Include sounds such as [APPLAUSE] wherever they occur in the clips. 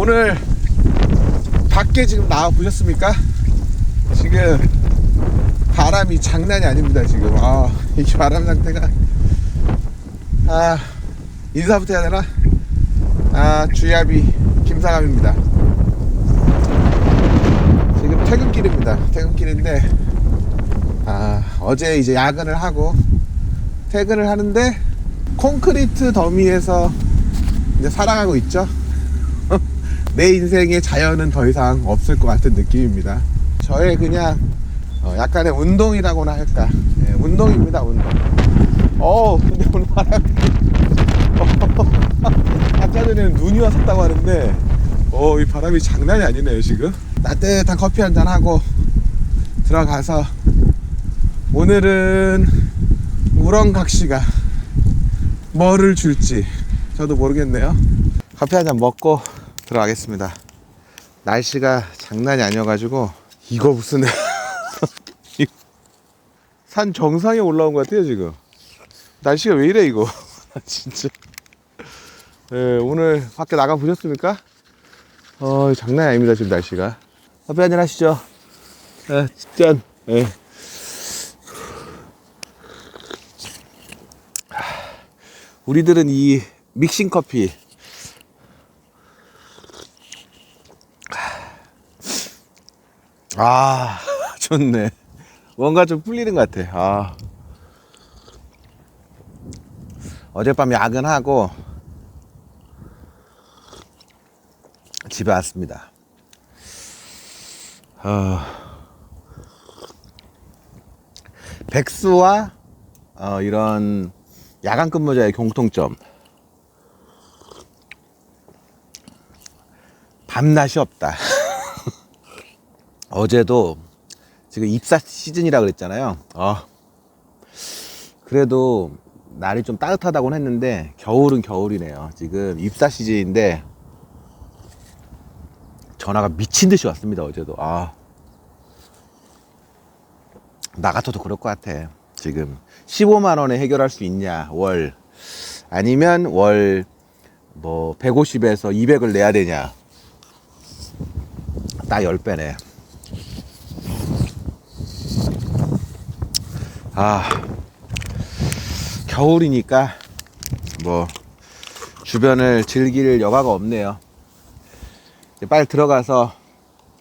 오늘 밖에 지금 나와 보셨습니까? 지금 바람이 장난이 아닙니다 지금. 아 이 바람 상태가. 아 인사부터 해야 되나? 아 주야비 김상함입니다. 지금 퇴근길입니다. 퇴근길인데 아 어제 이제 야근을 하고 퇴근을 하는데 콘크리트 더미에서 이제 살아가고 있죠 내 인생에 자연은 더 이상 없을 것 같은 느낌입니다. 저의 그냥 어, 약간의 운동이라고나 할까. 예, 운동입니다, 운동. 어, 근데 오늘 바람이. [LAUGHS] 아까 전에는 눈이 왔었다고 하는데, 어, 이 바람이 장난이 아니네요, 지금. 따뜻한 커피 한 잔 하고 들어가서 오늘은 우렁각 씨가 뭐를 줄지 저도 모르겠네요. 커피 한 잔 먹고 들어가겠습니다. 날씨가 장난이 아니어가지고 이거 무슨 이- [LAUGHS] 산 정상에 올라온 것 같아요 지금. 날씨가 왜 이래 이거 [LAUGHS] 진짜. 예, 오늘 밖에 나가 보셨습니까? 어 장난이 아닙니다 지금 날씨가. 커피 한잔 하시죠. 예, 짠. 예. 우리들은 이 믹싱 커피 아 [LAUGHS] 좋네. 뭔가 좀 풀리는 것 같아. 아. 어젯밤 야근하고 집에 왔습니다. 아. 백수와 어, 이런 야간 근무자의 공통점. 밤낮이 없다 어제도 지금 입사 시즌이라 그랬잖아요. 어. 그래도 날이 좀 따뜻하다고는 했는데 겨울은 겨울이네요. 지금 입사 시즌인데 전화가 미친 듯이 왔습니다. 어제도. 아. 나 같아도 그럴 것 같아. 지금 15만 원에 해결할 수 있냐 월 아니면 월 뭐 150에서 200을 내야 되냐 딱 10배네. 아, 겨울이니까 뭐 주변을 즐길 여가가 없네요. 빨리 들어가서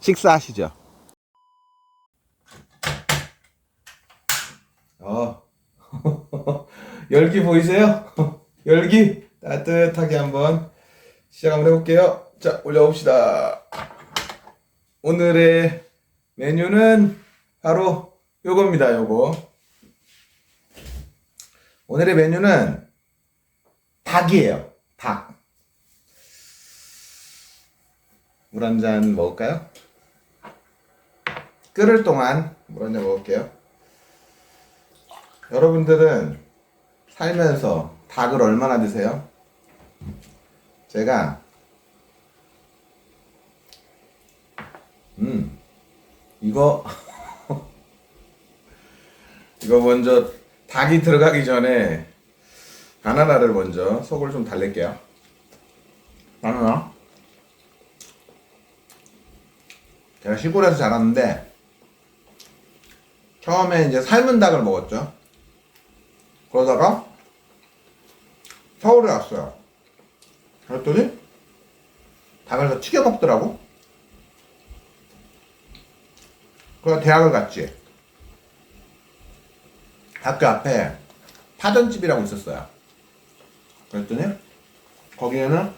식사하시죠. 어, [LAUGHS] 열기 보이세요? [LAUGHS] 열기 따뜻하게 한번 시작 한번 해볼게요. 자, 올려봅시다. 오늘의 메뉴는 바로 요겁니다, 요거. 오늘의 메뉴는 닭이에요. 닭. 물 한 잔 먹을까요? 끓을 동안 물 한 잔 먹을게요. 여러분들은 살면서 닭을 얼마나 드세요? 제가 음 이거 [LAUGHS] 이거 먼저 닭이 들어가기 전에 바나나를 먼저 속을 좀 달랠게요. 바나나. 제가 시골에서 자랐는데 처음에 이제 삶은 닭을 먹었죠. 그러다가 서울에 왔어요. 그랬더니 닭을 더 튀겨 먹더라고. 그래서 대학을 갔지. 학교 앞에 파전집이라고 있었어요. 그랬더니 거기에는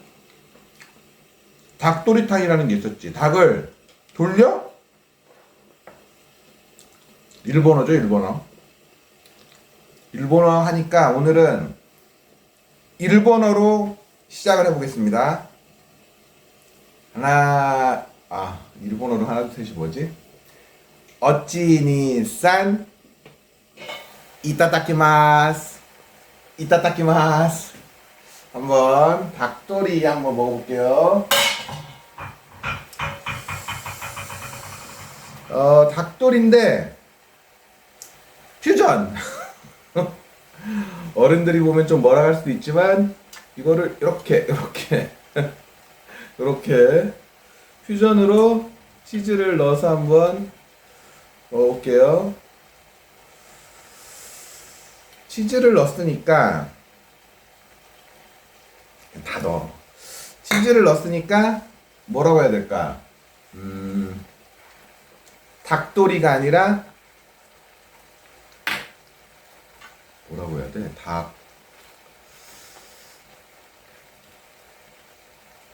닭도리탕이라는 게 있었지. 닭을 돌려? 일본어죠, 일본어. 일본어 하니까 오늘은 일본어로 시작을 해보겠습니다. 하나, 아, 일본어로 하나, 둘, 셋이 뭐지? 어찌니 산 이따다키마스. 이따다키마스. 한번 닭도리 한번 먹어볼게요. 어 닭도리인데 퓨전. [LAUGHS] 어른들이 보면 좀 뭐라 할 수도 있지만 이거를 이렇게 이렇게 [LAUGHS] 이렇게 퓨전으로 치즈를 넣어서 한번 먹어볼게요. 치즈를 넣었으니까 다 넣어. 치즈를 넣었으니까 뭐라고 해야 될까? 음, 닭도리가 아니라 뭐라고 해야 돼? 닭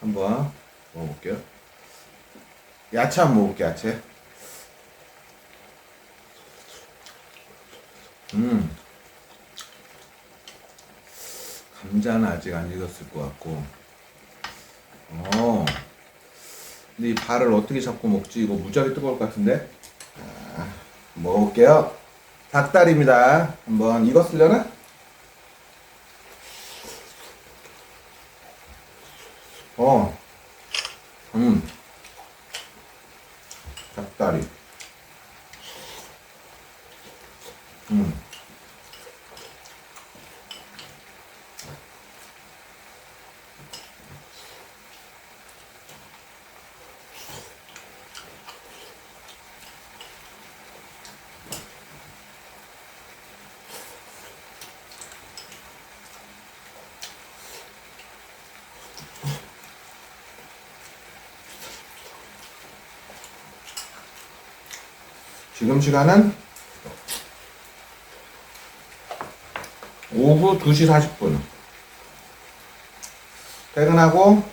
한번 먹어볼게요. 야채 한번 먹어볼게요. 야채. 음. 감자는 아직 안 익었을 것 같고. 어. 근데 이 발을 어떻게 잡고 먹지? 이거 무지하게 뜨거울 것 같은데? 자, 먹어볼게요. 닭다리입니다. 한번 익었으려나? 어. 음. 닭다리. 음. 지금 시간은 오후 2시 40분. 퇴근하고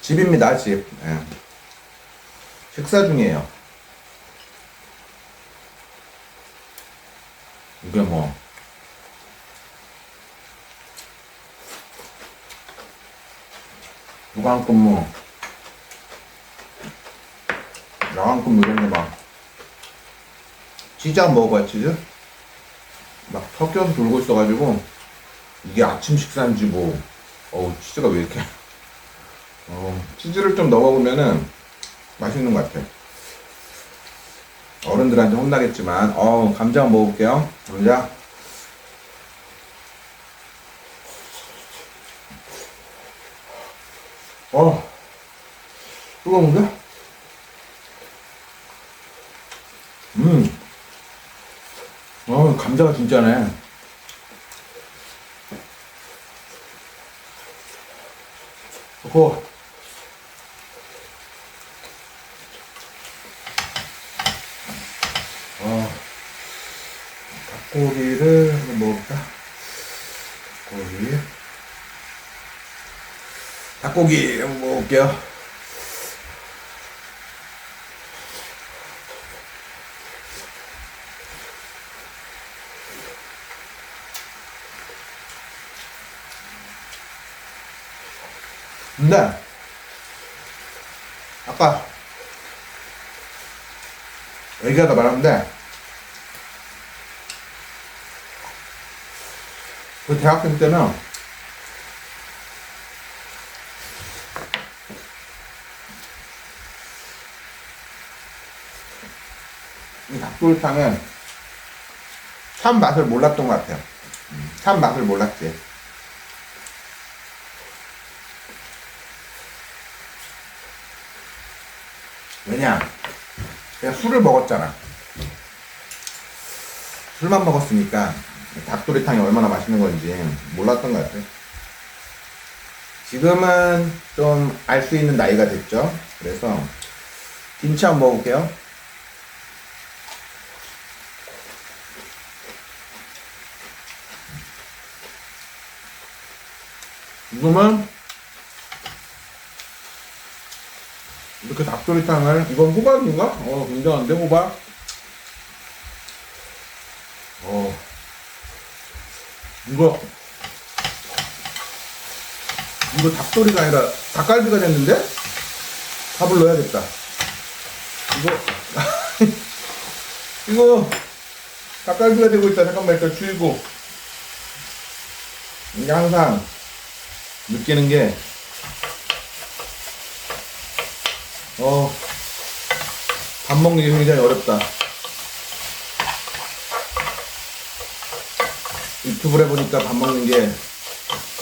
집입니다, 집. 예. 식사 중이에요. 이게 뭐. 무관근무. 야간끔 이런 거 막. 치즈 한번 먹어봐요, 치즈? 막 섞여서 돌고 있어가지고, 이게 아침 식사인지 뭐, 어우, 치즈가 왜 이렇게. [LAUGHS] 어, 치즈를 좀 넣어보면은 맛있는 것 같아. 어른들한테 혼나겠지만, 어, 감자 먹어볼게요. 감자. 어, 뜨거운데? 음. 어, 감자가 진짜네. 고. 어, 닭고기를 한번 먹어볼까? 닭고기. 닭고기 한번 먹어볼게요. 근데 아까 얘기하다 말았는데 그 대학생 때는 이 닭도리탕에 참 맛을 몰랐던 것 같아요. 음, 참 맛을 몰랐지. 왜냐? 내가 술을 먹었잖아. 술만 먹었으니까 닭도리탕이 얼마나 맛있는 건지 몰랐던 것 같아. 지금은 좀 알 수 있는 나이가 됐죠. 그래서 김치 한번 먹어볼게요. 지금은 이렇게 닭도리탕을 이건 호박인가? 어 굉장한데 호박? 어. 이거. 이거 닭도리가 아니라 닭갈비가 됐는데? 밥을 넣어야겠다. 이거. [LAUGHS] 이거 닭갈비가 되고 있다. 잠깐만 일단 줄이고. 이게 항상 느끼는 게 어, 밥 먹는 게 굉장히 어렵다. 유튜브를 해보니까 밥 먹는 게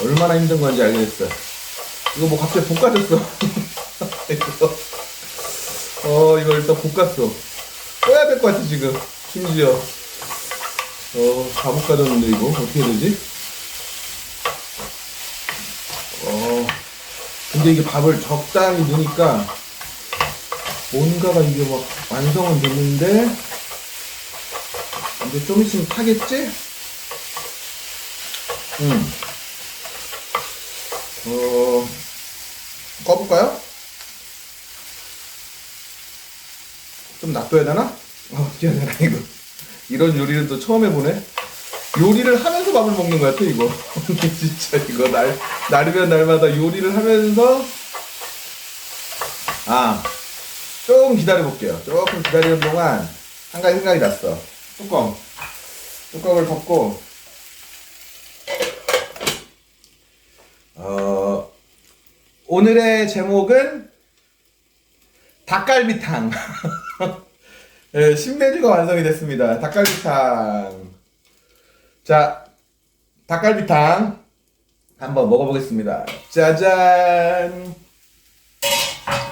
얼마나 힘든 건지 알겠어. 이거 뭐 갑자기 볶아졌어. [LAUGHS] 어, 이거 일단 볶았어. 꺼야 될 것 같아, 지금. 심지어. 어, 다 볶아졌는데, 이거. 어떻게 해야 되지? 어, 근데 이게 밥을 적당히 넣으니까 뭔가가 이게 막 완성은 됐는데 이제 좀 있으면 타겠지? 음. 어, 꺼볼까요? 좀 놔둬야 되나? 어, 되나, 이거. 이런 요리를 또 처음 해보네. 요리를 하면서 밥을 먹는 거야, 또 이거. [LAUGHS] 진짜 이거 날, 날이면 날마다 요리를 하면서. 아, 조금 기다려볼게요. 조금 기다리는 동안 한 가지 생각이 났어. 뚜껑. 뚜껑을 덮고, 어, 오늘의 제목은 닭갈비탕. 네, [LAUGHS] 신메뉴가 완성이 됐습니다. 닭갈비탕. 자, 닭갈비탕 한번 먹어보겠습니다. 짜잔.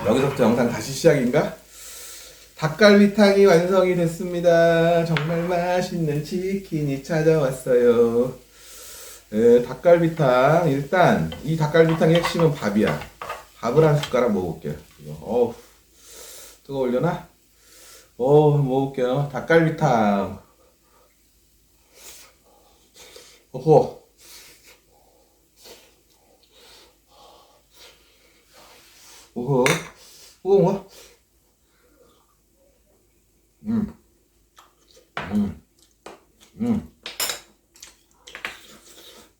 여기서부터 영상 다시 시작인가? 닭갈비탕이 완성이 됐습니다. 정말 맛있는 치킨이 찾아왔어요. 네, 닭갈비탕 일단 이 닭갈비탕의 핵심은 밥이야. 밥을 한 숟가락 먹어볼게요. 이거, 어우 뜨거울려나? 어 먹어볼게요. 닭갈비탕. 어허. 어허. 어허, 뭐? 음. 음. 음.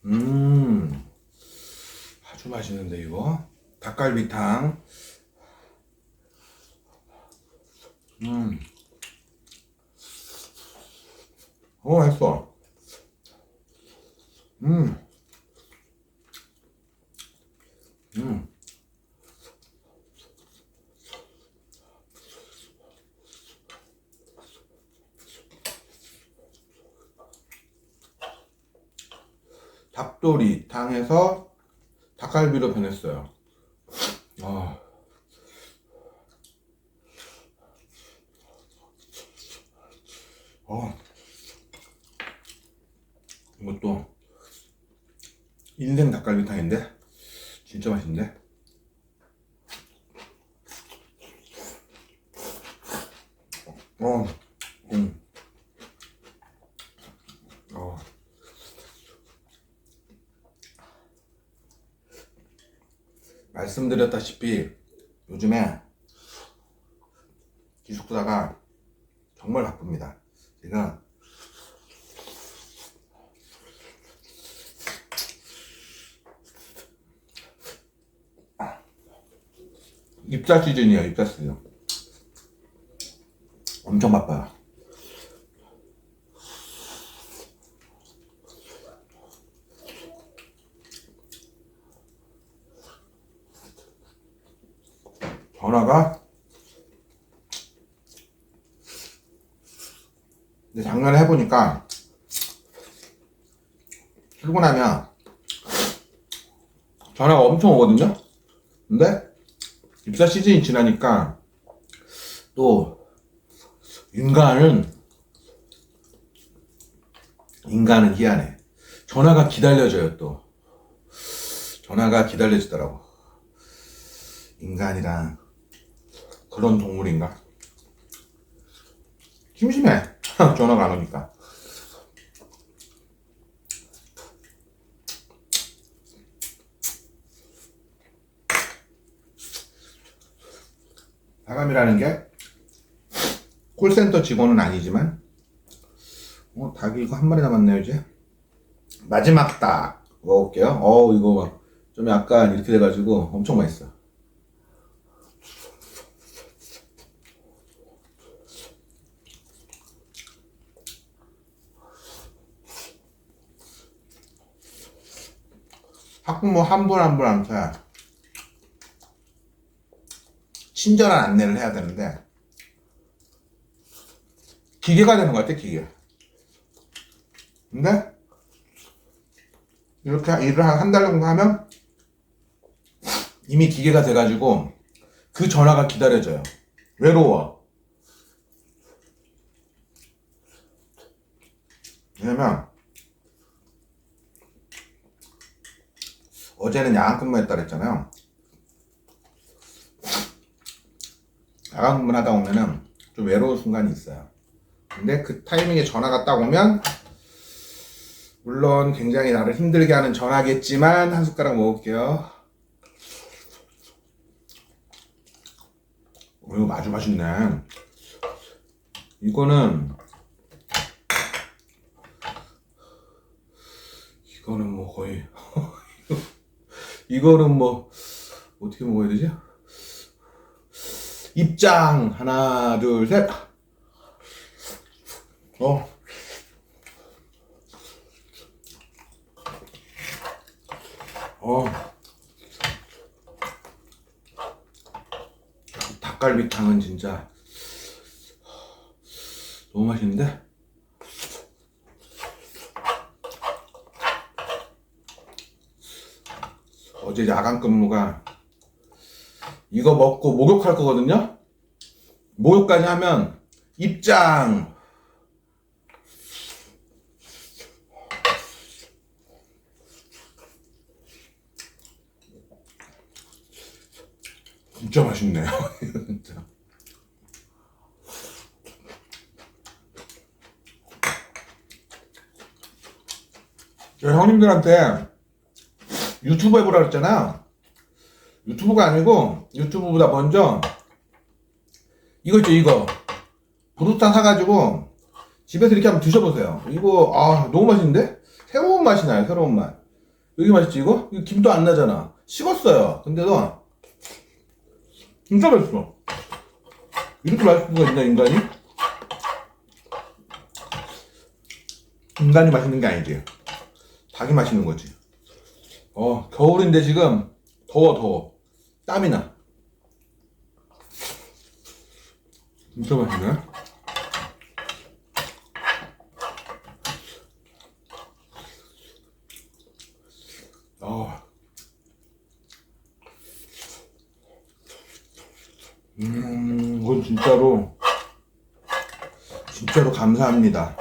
음. 아주 맛있는데, 이거. 닭갈비탕. 음. 어, 맛있어. 음. 음. 닭도리 탕에서 닭갈비로 변했어요. 아. 어. 이것도 인생 닭갈비탕인데 진짜 맛있는데 어, 음. 어. 말씀드렸다시피 요즘에 기숙사가 정말 바쁩니다. 제가 입사 시즌이에요, 입사 시즌. 엄청 바빠요. 전화가 근데 작년에 해보니까 출근하면 전화가 엄청 오거든요. 근데 입사 시즌이 지나니까 또 인간은 인간은 희한해. 전화가 기다려져요 또. 전화가 기다려지더라고. 인간이랑 그런 동물인가? 심심해. [LAUGHS] 전화가 안 오니까. 사감이라는 게 콜센터 직원은 아니지만 어 닭이 이거 한 마리 남았네요 이제 마지막 닭 먹어볼게요 어 이거 막 좀 약간 이렇게 돼가지고 엄청 맛있어 학부모 한분 한 분한테 친절한 안내를 해야 되는데 기계가 되는 것 같아 기계 근데 이렇게 일을 한 한 달 정도 하면 이미 기계가 돼가지고 그 전화가 기다려져요. 외로워. 왜냐면 어제는 야간 근무했다 그랬잖아요. 야간 근무를 하다 보면은 좀 외로운 순간이 있어요. 근데 그 타이밍에 전화가 딱 오면 물론 굉장히 나를 힘들게 하는 전화겠지만 한 숟가락 먹을게요. 어, 이거 아주 맛있네. 이거는 이거는 뭐 거의 이거는 뭐 어떻게 먹어야 되지? 입장 하나 둘 셋. 어. 어. 닭갈비탕은 진짜 너무 맛있는데? 어제 야간 근무가 이거 먹고 목욕할 거거든요? 목욕까지 하면 입장! 진짜 맛있네요. [LAUGHS] 진짜. 저 형님들한테 유튜브 해보라 그랬잖아. 유튜브가 아니고 유튜브보다 먼저 이거 있죠 이거 브루타 사가지고 집에서 이렇게 한번 드셔보세요. 이거 아 너무 맛있는데 새로운 맛이 나요 새로운 맛. 여기 맛있지 이거? 이거 김도 안 나잖아. 식었어요. 근데도 진짜 맛있어. 이렇게 맛있을 수가 있나 인간이? 인간이 맛있는 게 아니지. 닭이 맛있는 거지. 어 겨울인데 지금 더워 더워 땀이 나. 진짜 맛있네. 아. 음, 이건 진짜로, 진짜로 감사합니다.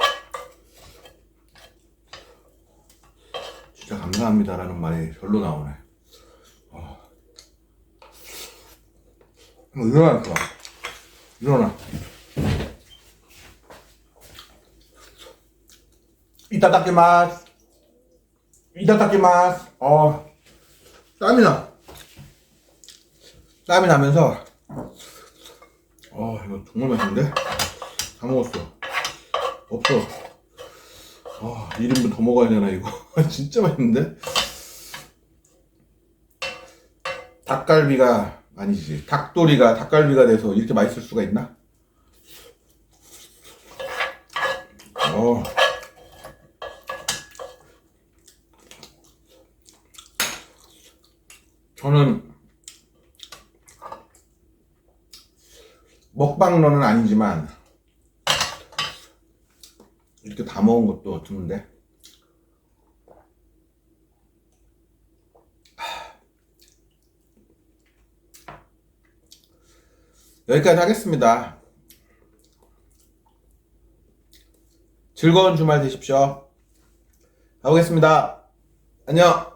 진짜 감사합니다라는 말이 별로 나오네. 어. 일어나, 봐. 일어나. 이따다키마스. 이따다키마스. 어, 땀이 나. 땀이 나면서, 어, 이거 정말 맛있는데? 다 먹었어. 없어. 아, 1인분 더 먹어야 되나, 이거. [LAUGHS] 진짜 맛있는데? 닭갈비가, 아니지. 닭도리가 닭갈비가 돼서 이렇게 맛있을 수가 있나? 어. 저는 먹방러는 아니지만 이렇게 다 먹은 것도 드문데 여기까지 하겠습니다. 즐거운 주말 되십시오. 가보겠습니다. 안녕.